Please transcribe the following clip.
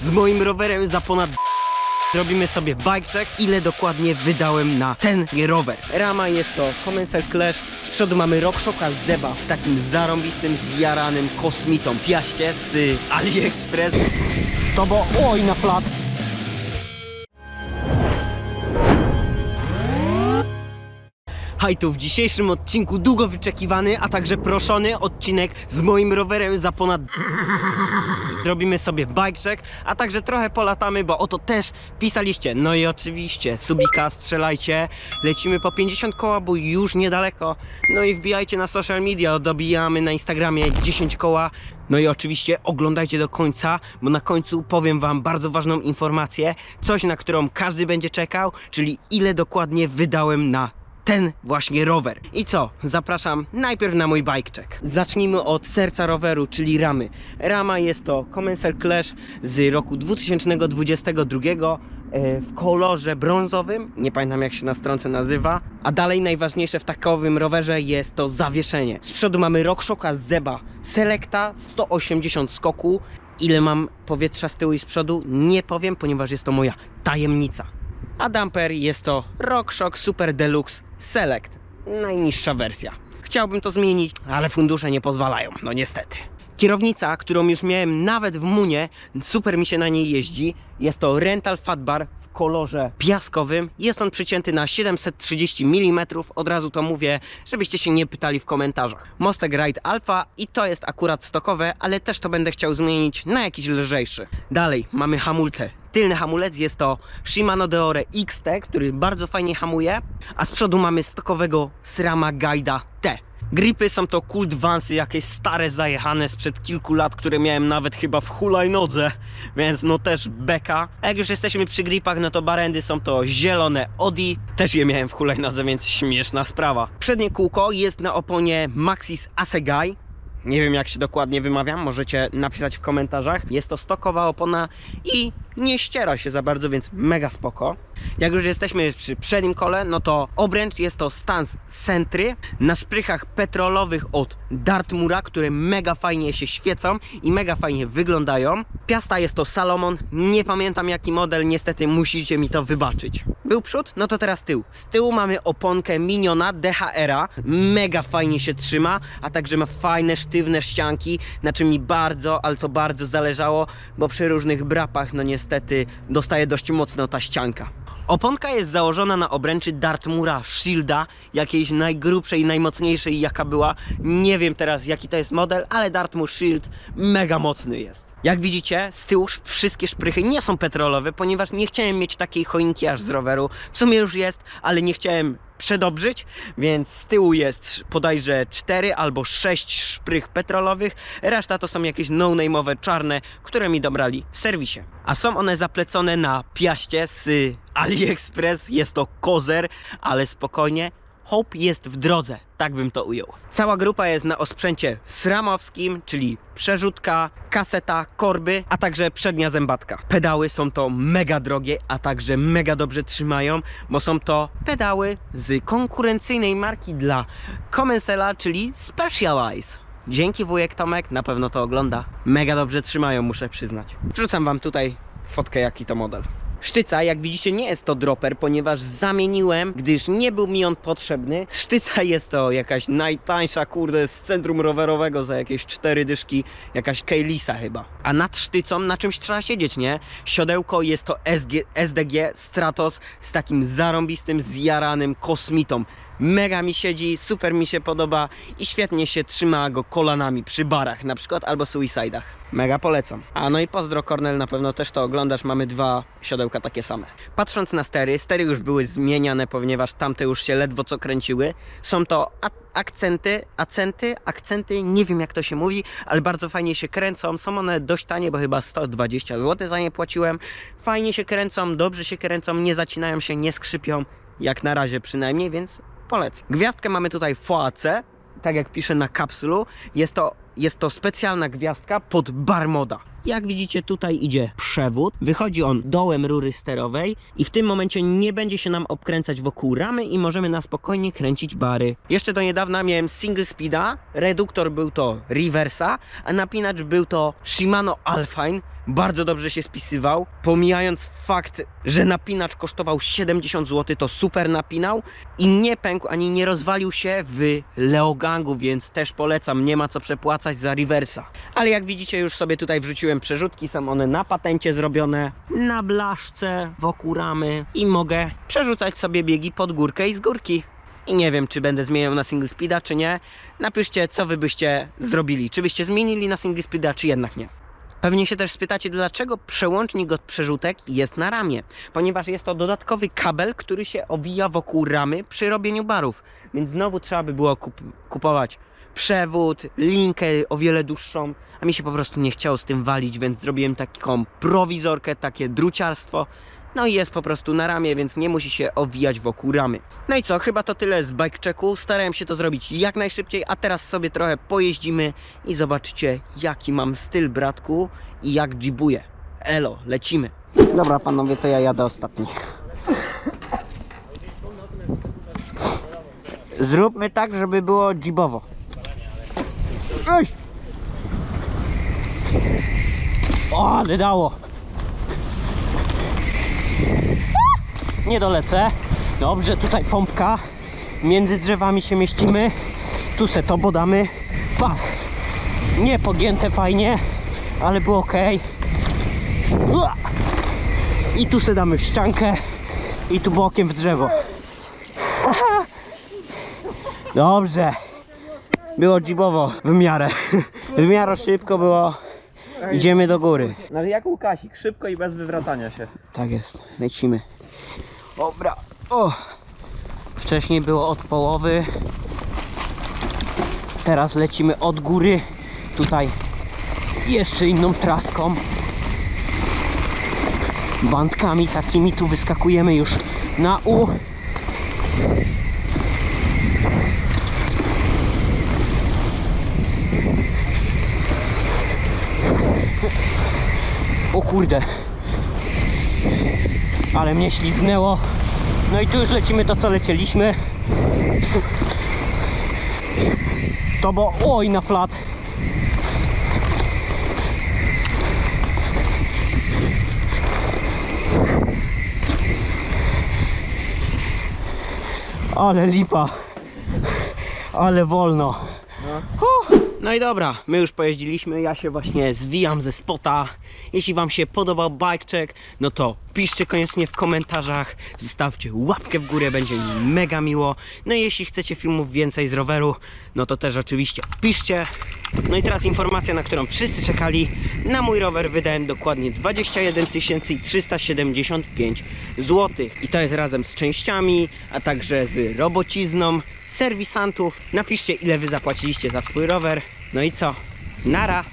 z moim rowerem za ponad Zrobimy sobie bike check, ile dokładnie wydałem na ten rower. Rama jest to Comensal Clash, z przodu mamy RockShoka Zeba z takim zarąbistym, zjaranym kosmitą piaście z AliExpress. To bo, oj na plat. Hej, tu w dzisiejszym odcinku długo wyczekiwany, a także proszony odcinek z moim rowerem za ponad zrobimy sobie bike check, a także trochę polatamy, bo o to też pisaliście. No i oczywiście, subika, strzelajcie, lecimy po 50 koła, bo już niedaleko. No i wbijajcie na social media, dobijamy na Instagramie 10 koła. No i oczywiście oglądajcie do końca, bo na końcu powiem wam bardzo ważną informację, coś na którą każdy będzie czekał, czyli ile dokładnie wydałem na ten właśnie rower. I co? Zapraszam najpierw na mój bike check. Zacznijmy od serca roweru, czyli ramy. Rama jest to Comensal Clash z roku 2022 e, w kolorze brązowym. Nie pamiętam jak się na stronce nazywa. A dalej najważniejsze w takowym rowerze jest to zawieszenie. Z przodu mamy RockShoka Zeba Selecta 180 skoku. Ile mam powietrza z tyłu i z przodu? Nie powiem, ponieważ jest to moja tajemnica. A damper jest to RockShox Super Deluxe Select. Najniższa wersja. Chciałbym to zmienić, ale fundusze nie pozwalają, no niestety. Kierownica, którą już miałem nawet w Munie, super mi się na niej jeździ. Jest to Rental Fat Bar w kolorze piaskowym. Jest on przycięty na 730 mm. Od razu to mówię, żebyście się nie pytali w komentarzach. Mostek Ride Alpha i to jest akurat stokowe, ale też to będę chciał zmienić na jakiś lżejszy. Dalej mamy hamulce. Tylny hamulec jest to Shimano Deore XT, który bardzo fajnie hamuje, a z przodu mamy stokowego Srama Guida T. Gripy są to Kult Vansy, jakieś stare zajechane sprzed kilku lat, które miałem nawet chyba w hulajnodze, więc no też beka. A jak już jesteśmy przy gripach, no to barendy są to zielone Odi, też je miałem w hulajnodze, więc śmieszna sprawa. Przednie kółko jest na oponie Maxis Asegai, nie wiem jak się dokładnie wymawiam, możecie napisać w komentarzach. Jest to stokowa opona i nie ściera się za bardzo, więc mega spoko. Jak już jesteśmy przy przednim kole, no to obręcz jest to stans Sentry na szprychach petrolowych od Dartmura, które mega fajnie się świecą i mega fajnie wyglądają. Piasta jest to Salomon, nie pamiętam jaki model, niestety musicie mi to wybaczyć. Był przód, no to teraz tył. Z tyłu mamy oponkę Miniona DHR-a, mega fajnie się trzyma, a także ma fajne, sztywne ścianki, na czym mi bardzo, ale to bardzo zależało, bo przy różnych brapach, no niestety, dostaje dość mocno ta ścianka. Oponka jest założona na obręczy Dartmura Shielda, jakiejś najgrubszej, najmocniejszej jaka była. Nie wiem teraz jaki to jest model, ale Dartmur Shield mega mocny jest. Jak widzicie, z tyłu sz- wszystkie szprychy nie są petrolowe, ponieważ nie chciałem mieć takiej choinki aż z roweru. W sumie już jest, ale nie chciałem przedobrzyć, więc z tyłu jest bodajże 4 albo 6 szprych petrolowych, reszta to są jakieś no-name'owe czarne, które mi dobrali w serwisie. A są one zaplecone na piaście z AliExpress, jest to kozer, ale spokojnie, Hope jest w drodze, tak bym to ujął. Cała grupa jest na osprzęcie sramowskim, czyli przerzutka, kaseta, korby, a także przednia zębatka. Pedały są to mega drogie, a także mega dobrze trzymają, bo są to pedały z konkurencyjnej marki dla Comensela, czyli Specialize. Dzięki wujek Tomek, na pewno to ogląda. Mega dobrze trzymają, muszę przyznać. Wrzucam wam tutaj fotkę jaki to model. Sztyca, jak widzicie, nie jest to dropper, ponieważ zamieniłem, gdyż nie był mi on potrzebny. Sztyca jest to jakaś najtańsza, kurde, z centrum rowerowego za jakieś cztery dyszki, jakaś Keylisa chyba. A nad sztycą na czymś trzeba siedzieć, nie? Siodełko jest to SG, SDG Stratos z takim zarąbistym, zjaranym kosmitą. Mega mi siedzi, super mi się podoba i świetnie się trzyma go kolanami przy barach na przykład albo suicidach. Mega polecam. A no i pozdro Cornel, na pewno też to oglądasz, mamy dwa siodełka takie same. Patrząc na stery, stery już były zmieniane, ponieważ tamte już się ledwo co kręciły. Są to akcenty, acenty, akcenty, nie wiem jak to się mówi, ale bardzo fajnie się kręcą. Są one dość tanie, bo chyba 120 zł za nie płaciłem. Fajnie się kręcą, dobrze się kręcą, nie zacinają się, nie skrzypią, jak na razie przynajmniej, więc polecam. Gwiazdkę mamy tutaj VAC, tak jak pisze na kapsulu, jest to jest to specjalna gwiazdka pod bar moda. Jak widzicie, tutaj idzie przewód, wychodzi on dołem rury sterowej i w tym momencie nie będzie się nam obkręcać wokół ramy i możemy na spokojnie kręcić bary. Jeszcze do niedawna miałem single speeda, reduktor był to reversa, a napinacz był to Shimano Alpine. Bardzo dobrze się spisywał, pomijając fakt, że napinacz kosztował 70 zł, to super napinał i nie pękł ani nie rozwalił się w Leogangu, więc też polecam, nie ma co przepłacać za reversa. Ale jak widzicie, już sobie tutaj wrzuciłem przerzutki, są one na patencie zrobione, na blaszce, wokół ramy i mogę przerzucać sobie biegi pod górkę i z górki. I nie wiem, czy będę zmieniał na single speeda, czy nie. Napiszcie, co wy byście zrobili. Czy byście zmienili na single speeda, czy jednak nie. Pewnie się też spytacie, dlaczego przełącznik od przerzutek jest na ramię. Ponieważ jest to dodatkowy kabel, który się owija wokół ramy przy robieniu barów. Więc znowu trzeba by było kup kupować przewód, linkę o wiele dłuższą, a mi się po prostu nie chciało z tym walić, więc zrobiłem taką prowizorkę, takie druciarstwo. No i jest po prostu na ramię, więc nie musi się owijać wokół ramy. No i co, chyba to tyle z bike checku. Starałem się to zrobić jak najszybciej, a teraz sobie trochę pojeździmy i zobaczycie jaki mam styl bratku i jak jibuję. Elo, lecimy. Dobra panowie, to ja jadę ostatni. Zróbmy tak, żeby było jibowo. Ej! O, ale dało. Nie dolecę. Dobrze, tutaj pompka. Między drzewami się mieścimy. Tu se to bodamy. Pach. Nie pogięte fajnie, ale było ok. I tu se damy w ściankę. I tu bokiem w drzewo. Dobrze. Było dzibowo w miarę. W miarę szybko było. Idziemy do góry. No ale jak Łukasik, szybko i bez wywracania się. Tak jest, lecimy. Dobra. O! Wcześniej było od połowy. Teraz lecimy od góry. Tutaj jeszcze inną traską. Bandkami takimi tu wyskakujemy już na U. O kurde, ale mnie ślizgnęło. No i tu już lecimy to, co lecieliśmy. To bo oj na flat. Ale lipa. Ale wolno. Huh. No i dobra, my już pojeździliśmy, ja się właśnie zwijam ze spota. Jeśli Wam się podobał bike check, no to piszcie koniecznie w komentarzach, zostawcie łapkę w górę, będzie mi mega miło. No i jeśli chcecie filmów więcej z roweru, no to też oczywiście piszcie. No i teraz informacja, na którą wszyscy czekali. Na mój rower wydałem dokładnie 21 375 zł. I to jest razem z częściami, a także z robocizną, serwisantów. Napiszcie ile wy zapłaciliście za swój rower. No i co? Nara!